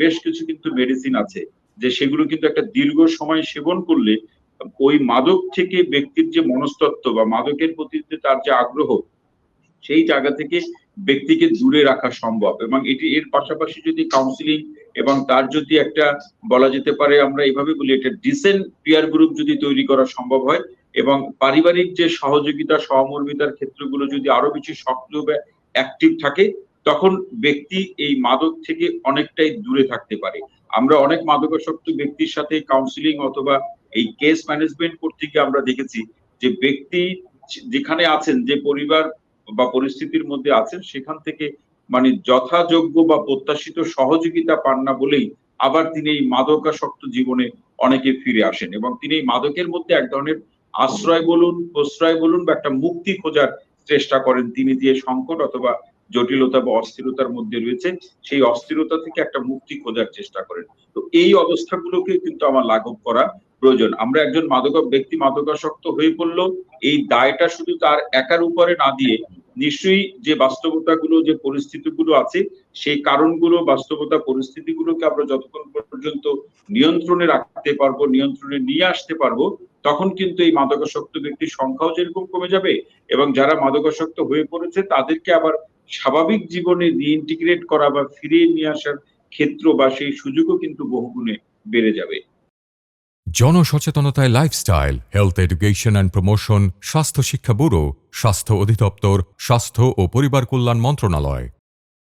বেশ কিছু কিন্তু মেডিসিন আছে, যে সেগুলো কিন্তু একটা দীর্ঘ সময় সেবন করলে ওই মাদক থেকে ব্যক্তির যে মনস্তত্ত্ব বা মাদকের প্রতি তার যে আগ্রহ, সেই জায়গা থেকে ব্যক্তিকে দূরে রাখা সম্ভব এবং এটি এর পাশাপাশি যদি কাউন্সিলিং এবং তার যদি একটা বলা যেতে পারে আমরা এইভাবে বলি একটা ডিসেন্ট পিয়ার গ্রুপ যদি তৈরি করা সম্ভব হয় এবং পারিবারিক যে সহযোগিতা, সহমর্মিতার ক্ষেত্রগুলো যদি আরও বেশি সক্রিয় বা অ্যাক্টিভ থাকে তখন ব্যক্তি এই মাদক থেকে অনেকটাই দূরে থাকতে পারে। আমরা অনেক মাদকাসক্ত ব্যক্তির সাথে কাউন্সিলিং অথবা এই কেস ম্যানেজমেন্ট করতে গিয়ে আমরা দেখেছি যে ব্যক্তি যেখানে আছেন, যে পরিবার বা পরিস্থিতির মধ্যে আছেন, সেখান থেকে মানে যথাযোগ্য বা প্রত্যাশিত সহযোগিতা পান না বলেই আবার তিনি এই মাদকাসক্ত জীবনে অনেকে ফিরে আসেন এবং তিনি এই মাদকের মধ্যে এক ধরনের আশ্রয় বলুন, প্রশ্রয় বলুন বা একটা মুক্তি খোঁজার চেষ্টা করেন। তিনি যে সংকট অথবা জটিলতা বা অস্থিরতার মধ্যে রয়েছে, সেই অস্থিরতা থেকে একটা মুক্তি খোঁজার চেষ্টা করেন। তো এই অবস্থাগুলোকে কিন্তু আমার লাঘব করা প্রয়োজন। আমরা একজন মাদক ব্যক্তি মাদকাসক্ত হয়ে পড়ল, এই দায়টা শুধু তার একার উপরে না দিয়ে নিশ্চয়ই যে বাস্তবতাগুলো, যে পরিস্থিতিগুলো আছে, সেই কারণগুলো, বাস্তবতা পরিস্থিতিগুলোকে আমরা যতক্ষণ পর্যন্ত নিয়ন্ত্রণে রাখতে পারব, নিয়ন্ত্রণে নিয়ে আসতে পারব, তখন কিন্তু এই মাদকাসক্ত ব্যক্তির সংখ্যাও যেরকম কমে যাবে এবং যারা মাদকাসক্ত হয়ে পড়েছে, তাদেরকে আবার স্বাভাবিক জীবনে রিইন্টিগ্রেট করা বা ফিরিয়ে নিয়ে আসার ক্ষেত্র বা সেই সুযোগও কিন্তু বহুগুণে বেড়ে যাবে। জনসচেতনতায় lifestyle health education and promotion স্বাস্থ্য শিক্ষা ব্যুরো, স্বাস্থ্য অধিদপ্তর, স্বাস্থ্য ও পরিবার কল্যাণ মন্ত্রণালয়।